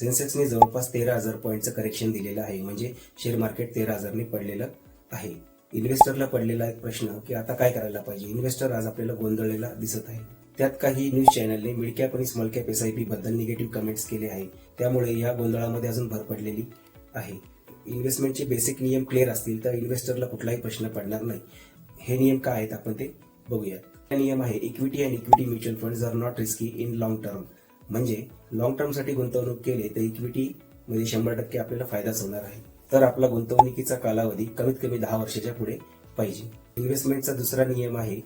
सेन्सेक्सने जवळपास तेरा हजार पॉईंटचं करेक्शन दिलेलं आहे. म्हणजे शेअर मार्केट तेरा हजारने पडलेलं आहे. इन्व्हेस्टरला पडलेला एक प्रश्न की आता काय करायला पाहिजे? इन्व्हेस्टर आज आपल्याला गोंधळलेला दिसत आहे. त्यात काही न्यूज चॅनलने मिडकॅप आणि small cap S I P बद्दल निगेटिव्ह कमेंट्स केले आहे त्यामुळे या गोंधळामध्ये अजून भर पडलेली आहे. इन्व्हेस्टमेंटचे बेसिक नियम क्लिअर असतील तर इन्व्हेस्टरला कुठलाही प्रश्न पडणार नाही. हे नियम काय आहेत? आपण ते बघूयात. नियम आहे equity and equity mutual fund are not risky in long term म्हणजे लॉंग टर्मसाठी गुंतवणूक केले तर इक्विटी मध्ये शंभर टक्के आपल्याला फायदाच होणार आहे. तर आपला गुंतवणुकीचा कालावधी कमीत कमी दहा वर्षाच्या पुढे पाहिजे. इन्व्हेस्टमेंटचा दुसरा नियम आहे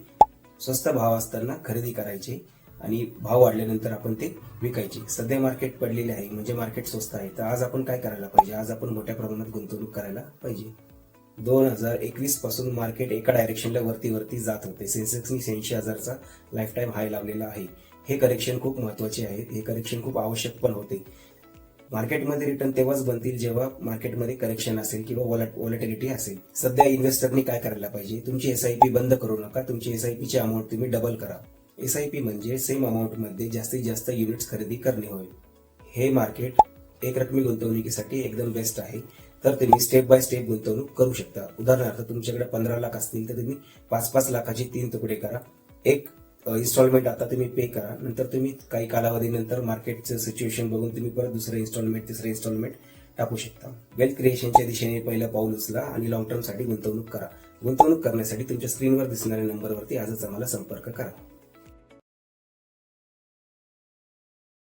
स्वस्त भाव असताना खरेदी करायचे आणि भाव वाढल्यानंतर आपण ते विकायचे. सध्या मार्केट पडलेले आहे म्हणजे मार्केट स्वस्त आहे. तर आज आपण काय करायला पाहिजे? आज आपण मोठ्या प्रमाणात गुंतवणूक करायला पाहिजे. दोन हजार एकवीसपासून मार्केट एका डायरेक्शनला वरती वरती जात होते. सेन्सेक्सनी शहाऐंशी हजारचा लाईफ टाईम हाय लावलेला आहे. हे करेक्शन खूप महत्त्वाचे आहे हे करेक्शन खूप आवश्यक पण होते. मार्केटमध्ये रिटर्न तेव्हाच बनतील जेव्हा मार्केटमध्ये करेक्शन असेल किंवा वॉलेटिलिटी असेल. सध्या इन्व्हेस्टरनी काय करायला पाहिजे? तुमची एसआयपी बंद करू नका. तुमची एसआयपीची अमाऊंट तुम्ही डबल करा. एसआयपी म्हणजे सेम अमाऊंटमध्ये जास्तीत जास्त युनिट्स खरेदी करणे होय. हे मार्केट एक रकमी गुंतवणुकीसाठी एकदम बेस्ट आहे. तर तुम्ही स्टेप बाय स्टेप गुंतवणूक करू शकता. उदाहरणार्थ तुमच्याकडे पंधरा लाख असतील तर तुम्ही पाच पाच लाखाचे तीन तुकडे करा. एक इन्स्टॉलमेंट आता तुम्ही पे करा. नंतर तुम्ही काही कालावधीनंतर मार्केटचं सिच्युएशन बघून तुम्ही परत दुसरं इन्स्टॉलमेंट तिसरं इन्स्टॉलमेंट टाकू शकता. वेल्थ क्रिएशनच्या दिशेने पहिलं पाऊल उचला आणि लॉंग टर्मसाठी गुंतवणूक करा. गुंतवणूक करण्यासाठी तुमच्या स्क्रीनवर दिसणाऱ्या नंबरवरती आजच आम्हाला संपर्क करा.